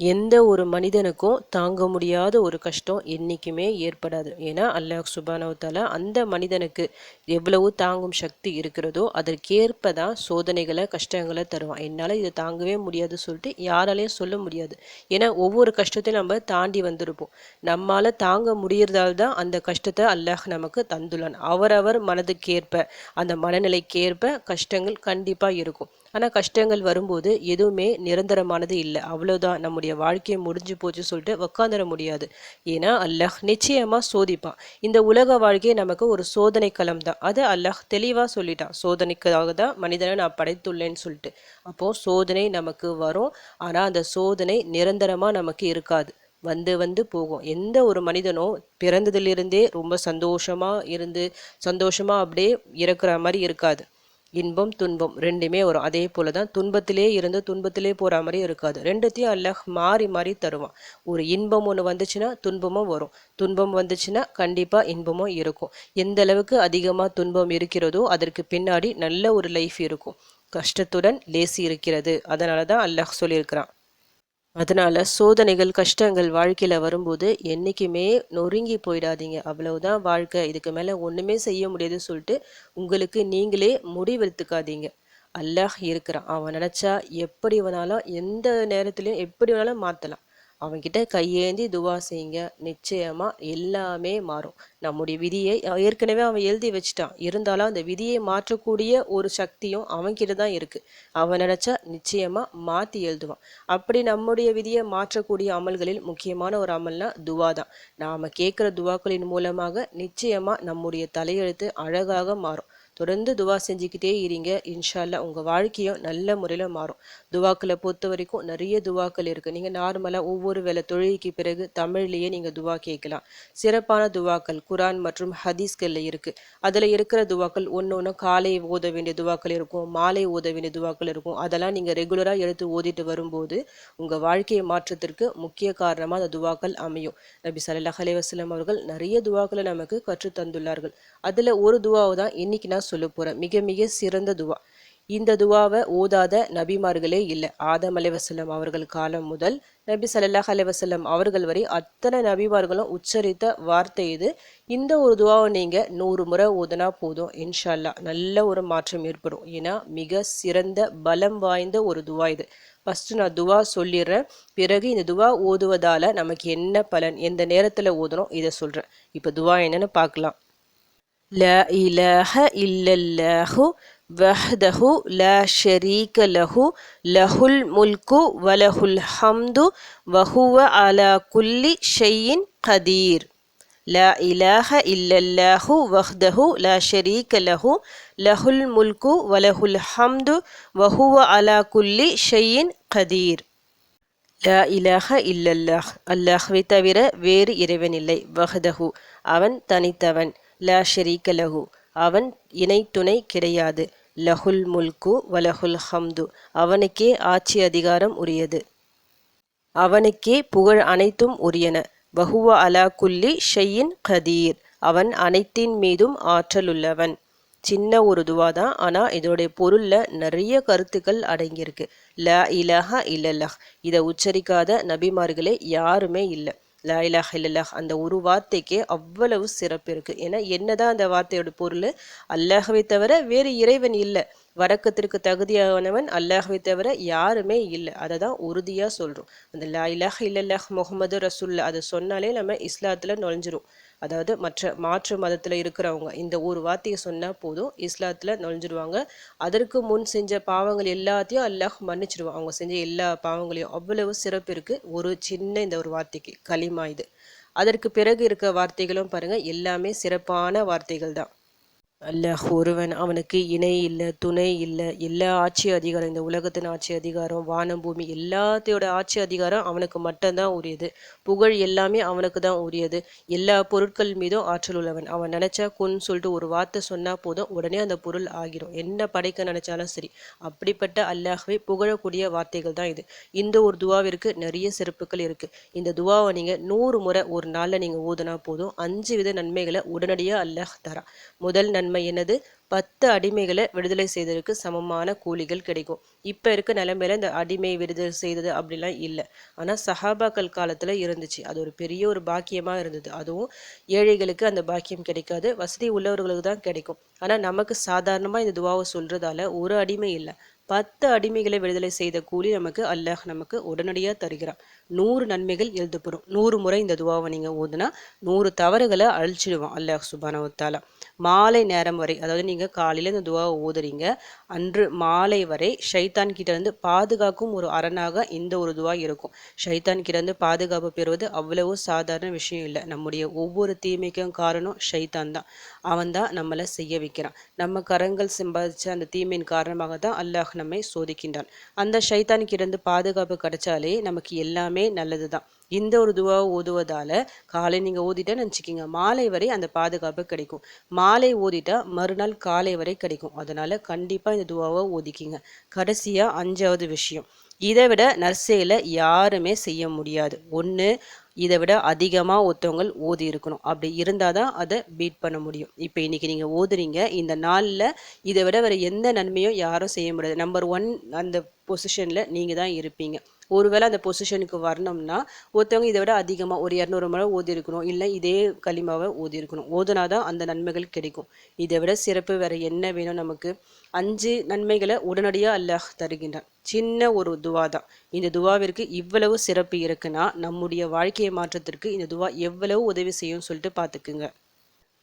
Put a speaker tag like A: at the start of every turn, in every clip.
A: எந்த ஒரு மனிதனுக்கும் தாங்க முடியாத ஒரு கஷ்டம் என்றைக்குமே ஏற்படாது. ஏன்னா அல்லாஹ் சுபானவத்தால அந்த மனிதனுக்கு எவ்வளவு தாங்கும் சக்தி இருக்கிறதோ அதற்கேற்ப தான் சோதனைகளை கஷ்டங்களை தருவான். என்னால் இதை தாங்கவே முடியாது சொல்லிட்டு யாராலையும் சொல்ல முடியாது. ஏன்னா ஒவ்வொரு கஷ்டத்தையும் நம்ம தாண்டி வந்திருப்போம். நம்மால் தாங்க முடியறதால தான் அந்த கஷ்டத்தை அல்லாஹ் நமக்கு தந்துள்ளான். அவரவர் மனதுக்கேற்ப அந்த மனநிலைக்கேற்ப கஷ்டங்கள் கண்டிப்பாக இருக்கும். ஆனால் கஷ்டங்கள் வரும்போது எதுவுமே நிரந்தரமானது இல்லை. அவ்வளோதான் நம்முடைய வாழ்க்கையை முடிஞ்சு போச்சு சொல்லிட்டு உக்காந்துட முடியாது. ஏன்னா அல்லாஹ் நிச்சயமாக சோதிப்பான். இந்த உலக வாழ்க்கை நமக்கு ஒரு சோதனை களம் தான். அதை அல்லாஹ் தெளிவாக சொல்லிட்டான். சோதனைக்காக தான் மனிதனை நான் படைத்துள்ளேன்னு சொல்லிட்டு. அப்போது சோதனை நமக்கு வரும். ஆனால் அந்த சோதனை நிரந்தரமாக நமக்கு இருக்காது. வந்து வந்து போகும். எந்த ஒரு மனிதனும் பிறந்ததிலிருந்தே ரொம்ப சந்தோஷமாக இருந்து சந்தோஷமாக அப்படியே இறக்குற மாதிரி இருக்காது. இன்பம் துன்பம் ரெண்டுமே வரும். அதே போல தான் துன்பத்திலே இருந்து துன்பத்திலே போகிற மாதிரி இருக்காது. ரெண்டுத்தையும் அல்லாஹ் மாறி மாறி தருவான். ஒரு இன்பம் ஒன்று வந்துச்சுன்னா துன்பமும் வரும். துன்பம் வந்துச்சுன்னா கண்டிப்பாக இன்பமும் இருக்கும். எந்த அளவுக்கு அதிகமாக துன்பம் இருக்கிறதோ அதற்கு பின்னாடி நல்ல ஒரு லைஃப் இருக்கும். கஷ்டத்துடன் லேசி இருக்கிறது. அதனால தான் அல்லாஹ் சொல்லியிருக்கிறான். அதனால் சோதனைகள் கஷ்டங்கள் வாழ்க்கையில் வரும்போது என்றைக்குமே நொறுங்கி போயிடாதீங்க. அவ்வளவுதான் வாழ்க்கை. இதுக்கு மேலே ஒன்றுமே செய்ய முடியாது சொல்லிட்டு உங்களுக்கு நீங்களே முடிவெடுத்துக்காதீங்க. அல்லாஹ் இருக்கிறான். அவன் நினச்சா எப்படி வேணாலும் எந்த நேரத்துலையும் எப்படி வேணாலும் மாற்றலாம் அவன்கிட்ட கையேந்தி துவா செய்யுங்க. நிச்சயமா எல்லாமே மாறும். நம்முடைய விதியை ஏற்கனவே அவன் எழுதி வச்சுட்டான். இருந்தாலும் அந்த விதியை மாற்றக்கூடிய ஒரு சக்தியும் அவன்கிட்ட தான் இருக்கு. அவன் நினைச்சா நிச்சயமா மாத்தி எழுதுவான். அப்படி நம்முடைய விதியை மாற்றக்கூடிய அமல்களில் முக்கியமான ஒரு அமல்னா துவா தான். நாம கேட்குற துவாக்களின் மூலமாக நிச்சயமா நம்முடைய தலையெழுத்து அழகாக மாறும். தொடர்ந்து துவா செஞ்சுக்கிட்டே இருங்க. இன்ஷால்லா உங்கள் வாழ்க்கையும் நல்ல முறையில் மாறும். துவாக்களை பொறுத்த வரைக்கும் நிறைய துவாக்கள் இருக்குது நீங்கள் நார்மலாக ஒவ்வொரு வேலை தொழிலுக்கு பிறகு தமிழ்லேயே நீங்கள் துவா கேட்கலாம். சிறப்பான துவாக்கள் குரான் மற்றும் ஹதீஸ்களில் இருக்குது அதில் இருக்கிற துவாக்கள் ஒன்று ஒன்று காலை ஓத வேண்டிய துவாக்கள் இருக்கும் மாலை ஓத வேண்டிய துவாக்கள் இருக்கும். அதெல்லாம் நீங்கள் ரெகுலராக எடுத்து ஓதிட்டு வரும்போது உங்கள் வாழ்க்கையை மாற்றத்திற்கு முக்கிய காரணமாக அந்த துவாக்கள் அமையும். நபி சல்லாஹ் அலைவாஸ்லாம் அவர்கள் நிறைய துவாக்களை நமக்கு கற்றுத்தந்துள்ளார்கள். அதில் ஒரு துவாவை தான் இன்னைக்கு நான் சொல்ல போகிறேன் மிக மிக சிறந்த துவா. இந்த துவாவை ஓதாத நபிமார்களே இல்லை. ஆதம் அலைவசல்லம் அவர்கள் காலம் முதல் நபி சல்லாஹ் அலைவசல்லம் அவர்கள் வரை அத்தனை நபிமார்களும் உச்சரித்த வார்த்தை இது. இந்த ஒரு துவாவை நீங்கள் நூறு முறை ஓதுனா போதும். இன்ஷால்லா நல்ல ஒரு மாற்றம் ஏற்படும். ஏன்னா மிக சிறந்த பலம் வாய்ந்த ஒரு துவா இது. ஃபஸ்ட்டு நான் துவா சொல்லிடுறேன். பிறகு இந்த துவா ஓதுவதால் நமக்கு என்ன பலன்? எந்த நேரத்தில் ஓதணும்? இதை சொல்கிறேன் இப்போ துவா என்னன்னு பார்க்கலாம். لا إله إلا الله وحده لا شريك له له الملك وله الحمد وهو على كل شيء قدير. لا إله إلا الله وحده لا شريك له له الملك وله الحمد وهو على كل شيء قدير. لا إله إلا الله. இலாஹ இல்லல்லாஹ் அல்லாஹ்வை தவிர வேறு وحده வஹதஹு. تاني தனித்தவன். லா ஷெரீக்க லஹு அவன் இணை துணை கிடையாது. லஹுல் முல்கு வலஹுல் ஹம்து. அவனுக்கே ஆட்சி அதிகாரம் உரியது. அவனுக்கே புகழ் அனைத்தும் உரியன. வஹுவ அலா குல்லி ஷையின் கதீர். அவன் அனைத்தின் மீதும் ஆற்றல் உள்ளவன். சின்ன ஒரு துவா தான் ஆனால் இதோடைய பொருளில் நிறைய கருத்துக்கள் அடங்கியிருக்கு. ல இலஹ இல்லல்லஹ். இதை உச்சரிக்காத நபிமார்களே யாருமே இல்லை. லா இலாஹ் இல்லல்லாஹ் அந்த ஒரு வார்த்தைக்கே அவ்வளவு சிறப்பு இருக்குது ஏன்னா என்னதான் அந்த வார்த்தையோட பொருள்? அல்லாஹவை தவிர வேறு இறைவன் இல்லை. வரக்கத்திற்கு தகுதியானவன் அல்லாஹவை தவிர யாருமே இல்லை. அதை தான் உறுதியாக சொல்கிறோம் அந்த லா இலாஹ் இல்லல்லாஹ் முகமது ரசுல்லா அதை சொன்னாலே நம்ம இஸ்லாத்தில் நுழைஞ்சிரும். அதாவது மற்ற மாற்று மதத்தில் இருக்கிறவங்க இந்த ஒரு வார்த்தையை சொன்னால் போதும் இஸ்லாத்தில் நுழைஞ்சிருவாங்க. அதற்கு முன் செஞ்ச பாவங்கள் எல்லாத்தையும் அல்லாஹ் மன்னிச்சிடுவான் அவங்க செஞ்ச எல்லா பாவங்களையும் அவ்வளவு சிறப்பு இருக்குது ஒரு சின்ன இந்த ஒரு வார்த்தைக்கு களிமா இது. அதற்கு பிறகு இருக்க வார்த்தைகளும் பாருங்கள் எல்லாமே சிறப்பான வார்த்தைகள் தான். அல்லாஹ் ஒருவன் அவனுக்கு இணை இல்லை துணை இல்லை எல்லா ஆட்சி அதிகாரம் இந்த உலகத்தின் ஆட்சி அதிகாரம் வானம் பூமி எல்லாத்தையோட ஆட்சி அதிகாரம் அவனுக்கு மட்டும்தான் உரியது. புகழ் எல்லாமே அவனுக்கு தான் உரியது. எல்லா பொருட்கள் மீதும் ஆற்றல் உள்ளவன். அவன் நினைச்சா கொன்னு சொல்லிட்டு ஒரு வார்த்தை சொன்னா போதும் உடனே அந்த பொருள் ஆகிரும். என்ன படைக்க நினைச்சாலும் சரி. அப்படிப்பட்ட அல்லாஹ்வை புகழக்கூடிய வார்த்தைகள் தான் இது. இந்த ஒரு துவாவிற்கு நிறைய சிறப்புகள் இருக்கு. இந்த துவாவை நீங்க நூறு முறை ஒரு நாள்ல நீங்க ஓதுனா போதும். அஞ்சு வித நன்மைகளை உடனடியாக அல்லாஹ் தரா. முதல் நன்மை நன்மை என்னது? பத்து அடிமைகளை விடுதலை செய்ததற்கு சமமான கூலிகள் கிடைக்கும். இப்போ இருக்க நிலைமையில இந்த அடிமை விடுதலை செய்தது அப்படிலாம் இல்லை. ஆனால் சஹாபாக்கள் காலத்தில் இருந்துச்சு. அது ஒரு பெரிய ஒரு பாக்கியமாக இருந்தது. அதுவும் ஏழைகளுக்கு அந்த பாக்கியம் கிடைக்காது. வசதி உள்ளவர்களுக்கு தான் கிடைக்கும். ஆனால் நமக்கு சாதாரணமாக இந்த துவாவை சொல்கிறதால ஒரு அடிமை இல்லை. பத்து அடிமைகளை விடுதலை செய்த கூலி நமக்கு அல்லாஹ் நமக்கு உடனடியாக தருகிறான். நூறு நன்மைகள் எழுதப்படும் நூறு முறை இந்த துவாவை நீங்கள் ஓதுனா நூறு தவறுகளை அழிச்சிடுவான் அல்லாஹ் சுபானவத்தாலா மாலை நேரம் வரை அதாவது நீங்கள் காலையில் இந்த துவாவை ஓதுறீங்க அன்று மாலை வரை ஷைத்தான் கிட்டேருந்து பாதுகாக்கும் ஒரு அரணாக இந்த ஒரு துவா இருக்கும். ஷைத்தான் கிட்டேருந்து பாதுகாப்பு பெறுவது அவ்வளவு சாதாரண விஷயம் இல்லை. நம்முடைய ஒவ்வொரு தீமைக்கும் காரணம் ஷைத்தான் தான். அவன் தான் நம்மளை செய்ய வைக்கிறான். நம்ம கரங்கள் சம்பாதிச்ச அந்த தீமையின் காரணமாக தான் அல்லாஹ் நம்மை சோதிக்கின்றான். அந்த ஷைத்தான் பாதுகாப்பு கிடைச்சாலே நமக்கு எல்லாமே நல்லது தான் இந்த ஒரு துவாவை ஓதுவதால காலை நீங்கள் ஓதிட்டேன்னு நினச்சிக்கிங்க மாலை வரை அந்த பாதுகாப்பு கிடைக்கும். மாலை ஓதிட்டா மறுநாள் காலை வரை கிடைக்கும். அதனால கண்டிப்பாக இந்த துவாவை ஓதிக்கிங்க. கடைசியாக அஞ்சாவது விஷயம் இதை விட நர்சையில் யாருமே செய்ய முடியாது. ஒன்று இதை விட அதிகமாக ஒருத்தவங்க ஓதி இருக்கணும். அப்படி இருந்தால் தான் அதை பீட் பண்ண முடியும். இப்போ இன்றைக்கி நீங்கள் ஓதுறீங்க இந்த நாளில் இதை விட வேறு எந்த நன்மையும் யாரும் செய்ய முடியாது. நம்பர் ஒன் அந்த பொசிஷனில் நீங்கள் தான் இருப்பீங்க. ஒருவேளை அந்த பொசிஷனுக்கு வரணும்னா ஒருத்தவங்க இதை விட அதிகமாக ஒரு இரநூறு முறை ஓதி இருக்கணும் இல்லை இதே களிமாவை ஓதி இருக்கணும் ஓதுனா தான் அந்த நன்மைகள் கிடைக்கும். இதை விட சிறப்பு வேறு என்ன வேணும் நமக்கு? அஞ்சு நன்மைகளை உடனடியாக அல்லாஹ் தருகின்றான். சின்ன ஒரு துவா தான் இந்த துவாவிற்கு இவ்வளவு சிறப்பு இருக்குன்னா நம்முடைய வாழ்க்கையை மாற்றத்திற்கு இந்த துவா எவ்வளவு உதவி செய்யும் சொல்லிட்டு பார்த்துக்குங்க.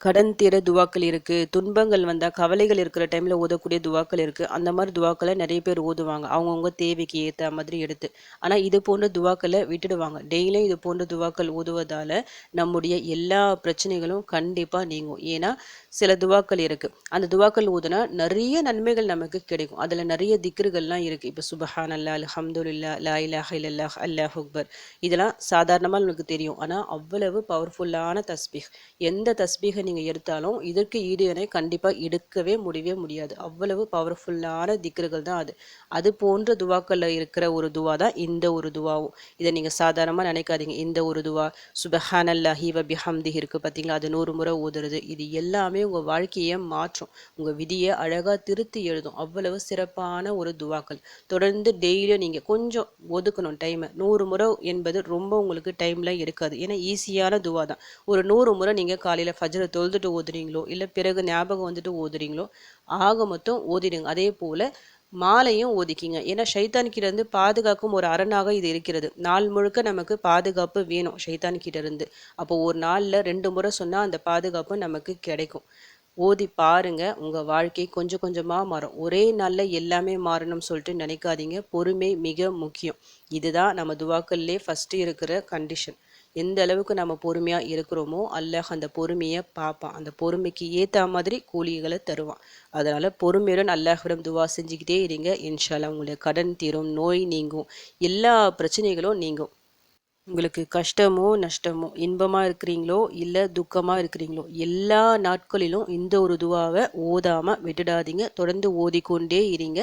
A: கடன் தீர துவாக்கள் இருக்குது துன்பங்கள் வந்தால் கவலைகள் இருக்கிற டைமில் ஓதக்கூடிய துவாக்கள் இருக்குது அந்த மாதிரி துவாக்களை நிறைய பேர் ஓதுவாங்க. அவங்கவுங்க தேவைக்கு ஏற்ற மாதிரி எடுத்து. ஆனால் இது போன்ற துவாக்களை விட்டுடுவாங்க. டெய்லியும் இது போன்ற துவாக்கள் ஓதுவதால் நம்முடைய எல்லா பிரச்சனைகளும் கண்டிப்பாக நீங்கும். ஏன்னா சில துவாக்கள் இருக்குது அந்த துவாக்கள் ஓதுனா நிறைய நன்மைகள் நமக்கு கிடைக்கும். அதில் நிறைய திக்ருகள்லாம் இருக்குது இப்போ சுபஹான் அல்லா அலஹம்துல்லா லா இலாஹ இல்லாஹ் அல்லாஹ் அக்பர். இதெல்லாம் சாதாரணமாக நமக்கு தெரியும். ஆனால் அவ்வளவு பவர்ஃபுல்லான தஸ்பீக் எந்த தஸ்பீகை நீங்கள் எடுத்தாலும் இதற்கு ஈடு என கண்டிப்பாக எடுக்கவே முடியவே முடியாது. அவ்வளவு பவர்ஃபுல்லான திக்ருகள் தான் அது. அது போன்ற துவாக்களில் இருக்கிற ஒரு துவா தான் இந்த ஒரு துவாவும். இதை நீங்கள் சாதாரணமாக நினைக்காதீங்க. இந்த ஒரு துவா சுபஹான் அல்லாஹி பிஹம்தி இருக்குது பார்த்தீங்களா அது நூறு முறை ஊதுறது இது எல்லாமே உங்கள் வாழ்க்கையை மாற்றும். உங்கள் விதியை அழகாக திருத்தி எழுதும். அவ்வளவு சிறப்பான ஒரு துவாக்கள். தொடர்ந்து டெய்லியும் நீங்கள் கொஞ்சம் ஒதுக்கணும் டைமை நூறு முறை என்பது ரொம்ப உங்களுக்கு டைம்லாம் எடுக்காது. ஏன்னா ஈஸியான துவா தான். ஒரு நூறு முறை நீங்கள் காலையில் ஃபஜ்ரத்தோ தொழுதுட்டு ஓதுறீங்களோ இல்லை பிறகு ஞாபகம் வந்துட்டு ஓதுறீங்களோ ஆக மொத்தம் ஓதிடுங்க. அதே போல் மாலையும் ஓதிக்கிங்க. ஏன்னா ஷைத்தான் இருந்து பாதுகாக்கும் ஒரு அரணாக இது இருக்கிறது. நாள் முழுக்க நமக்கு பாதுகாப்பு வேணும் ஷைத்தான் அப்போ ஒரு நாளில் ரெண்டு முறை சொன்னால் அந்த பாதுகாப்பு நமக்கு கிடைக்கும். ஓதி பாருங்க உங்க வாழ்க்கை கொஞ்சம் கொஞ்சமா மாறும். ஒரே நாளில் எல்லாமே மாறணும்னு சொல்லிட்டு நினைக்காதீங்க. பொறுமை மிக முக்கியம். இதுதான் நம்ம துவாக்கல்லே ஃபர்ஸ்ட் இருக்கிற கண்டிஷன் எந்த அளவுக்கு நம்ம பொறுமையாக இருக்கிறோமோ அல்லாஹ் அந்த பொறுமையை பார்ப்பான் அந்த பொறுமைக்கு ஏற்ற மாதிரி கூலிகளை தருவான். அதனால் பொறுமையுடன் அல்லாஹிடம் துவா செஞ்சுக்கிட்டே இருங்க. இன்ஷால்லா உங்களுடைய கடன் தீரும் நோய் நீங்கும் எல்லா பிரச்சனைகளும் நீங்கும். உங்களுக்கு கஷ்டமோ நஷ்டமோ இன்பமாக இருக்கிறீங்களோ இல்லை துக்கமாக இருக்கிறீங்களோ எல்லா நாட்களிலும் இந்த ஒரு துவாவை ஓதாமல் விட்டுடாதீங்க. தொடர்ந்து ஓதிக்கொண்டே இருங்க.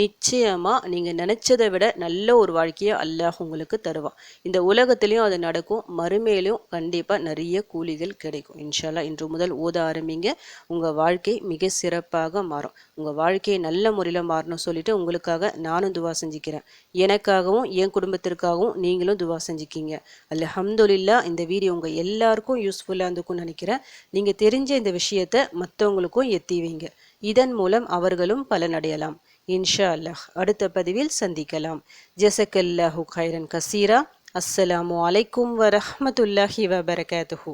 A: நிச்சயமாக நீங்கள் நினச்சதை விட நல்ல ஒரு வாழ்க்கையை அல்லாஹ் உங்களுக்கு தருவான். இந்த உலகத்துலேயும் அது நடக்கும். மறுமையிலும் கண்டிப்பாக நிறைய கூலிகள் கிடைக்கும். இன்ஷால்லா இன்று முதல் ஓத ஆரம்பிங்க. உங்கள் வாழ்க்கை மிக சிறப்பாக மாறும். உங்கள் வாழ்க்கையை நல்ல முறையில் மாறணும் சொல்லிட்டு உங்களுக்காக நானும் துவா செஞ்சுக்கிறேன். எனக்காகவும் என் குடும்பத்திற்காகவும் நீங்களும் துவா செஞ்சுக்கிங்க. இருக்கீங்க அலஹம்துல்லா இந்த வீடியோ உங்கள் எல்லாருக்கும் யூஸ்ஃபுல்லாக இருந்துக்கும்னு நினைக்கிறேன். நீங்கள் தெரிஞ்ச இந்த விஷயத்தை மற்றவங்களுக்கும் எத்தி வைங்க இதன் மூலம் அவர்களும் பலனடையலாம் இன்ஷா அல்லாஹ் அடுத்த பதிவில் சந்திக்கலாம். ஜெசக்கல்லாஹு கைரன் கசீரா. அஸ்ஸலாமு அலைக்கும் வரஹமத்துல்லாஹி வபரகாத்துஹூ.